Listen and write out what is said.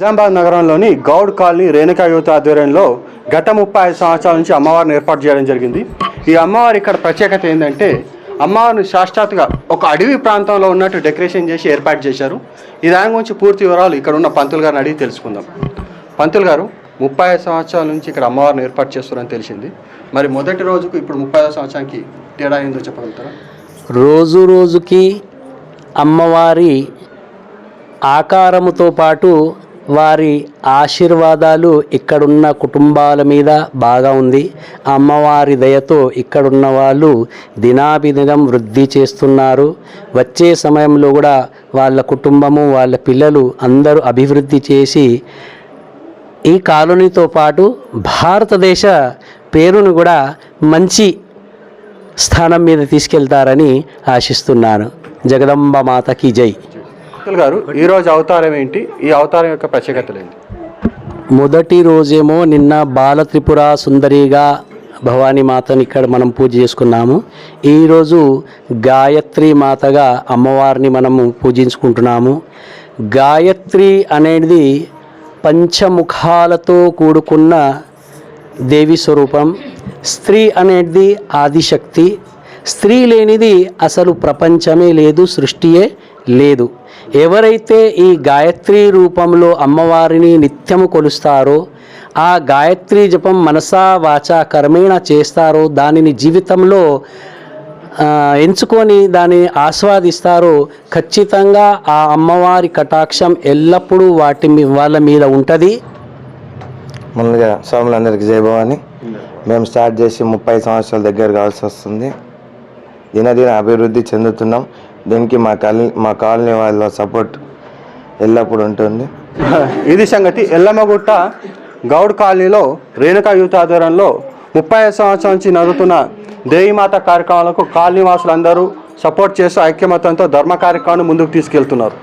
నిజామాబాద్ నగరంలోని గౌడ్ కాలనీ రేణుకా యువత ఆధ్వర్యంలో గత ముప్పై ఐదు సంవత్సరాల నుంచి అమ్మవారిని ఏర్పాటు చేయడం జరిగింది. ఈ అమ్మవారి ఇక్కడ ప్రత్యేకత ఏంటంటే అమ్మవారిని సాక్షాత్తుగా ఒక అడవి ప్రాంతంలో ఉన్నట్టు డెకరేషన్ చేసి ఏర్పాటు చేశారు. ఈ దాని గురించి పూర్తి వివరాలు ఇక్కడ ఉన్న పంతులు గారిని అడిగి తెలుసుకుందాం. పంతులు గారు ముప్పై ఐదు సంవత్సరాల నుంచి ఇక్కడ అమ్మవారిని ఏర్పాటు చేస్తారని తెలిసింది. మరి మొదటి రోజుకు ఇప్పుడు ముప్పై ఐదు సంవత్సరానికి తేడా ఏందో చెప్పగలుగుతారా? రోజు రోజుకి అమ్మవారి ఆకారముతో పాటు వారి ఆశీర్వాదాలు ఇక్కడున్న కుటుంబాల మీద బాగా ఉంది. అమ్మవారి దయతో ఇక్కడున్న వాళ్ళు దినాభిదినం వృద్ధి చేస్తున్నారు. వచ్చే సమయంలో కూడా వాళ్ళ కుటుంబము వాళ్ళ పిల్లలు అందరూ అభివృద్ధి చేసి ఈ కాలనీతో పాటు భారతదేశ పేరును కూడా మంచి స్థానం మీద తీసుకెళ్తారని ఆశిస్తున్నాను. జగదంబ మాతకి జై. పంతులు గారు ఈ రోజు అవతారం ఏంటి? ఈ అవతారం యొక్క ప్రత్యేకతలు ఏంటి? మొదటి రోజేమో నిన్న బాల త్రిపుర సుందరిగా భవానీ మాతని ఇక్కడ మనం పూజ చేసుకున్నాము. ఈరోజు గాయత్రి మాతగా అమ్మవారిని మనము పూజించుకుంటున్నాము. గాయత్రి అనేది పంచముఖాలతో కూడుకున్న దేవి స్వరూపం. స్త్రీ అనేది ఆదిశక్తి. స్త్రీ లేనిది అసలు ప్రపంచమే లేదు సృష్టియే లేదు. ఎవరైతే ఈ గాయత్రి రూపంలో అమ్మవారిని నిత్యము కొలుస్తారో ఆ గాయత్రి జపం మనసా వాచ కర్మేణ చేస్తారో దానిని జీవితంలో ఎంచుకొని దాన్ని ఆస్వాదిస్తారో ఖచ్చితంగా ఆ అమ్మవారి కటాక్షం ఎల్లప్పుడూ వాటి వాళ్ళ మీద ఉంటుంది. ముందుగా స్వాములందరికీ జయభవాని మేము స్టార్ట్ చేసి ముప్పై సంవత్సరాల దగ్గర కావాల్సి వస్తుంది. దినదిన అభివృద్ధి చెందుతున్నాం. దీనికి మా కాలనీ మా కాలనీ వాళ్ళ సపోర్ట్ ఎల్లప్పుడూ ఉంటుంది. ఇది సంగతి ఎల్లమ్మగుట్ట గౌడ్ కాలనీలో రేణుకా యూత్ ఆధ్వర్యంలో ముప్పై సంవత్సరం నుంచి నడుతున్న దేవిమాత కార్యక్రమాలకు కాలనీ వాసులందరూ సపోర్ట్ చేస్తూ ఐక్యమతంతో ధర్మ కార్యక్రమాన్ని ముందుకు తీసుకెళ్తున్నారు.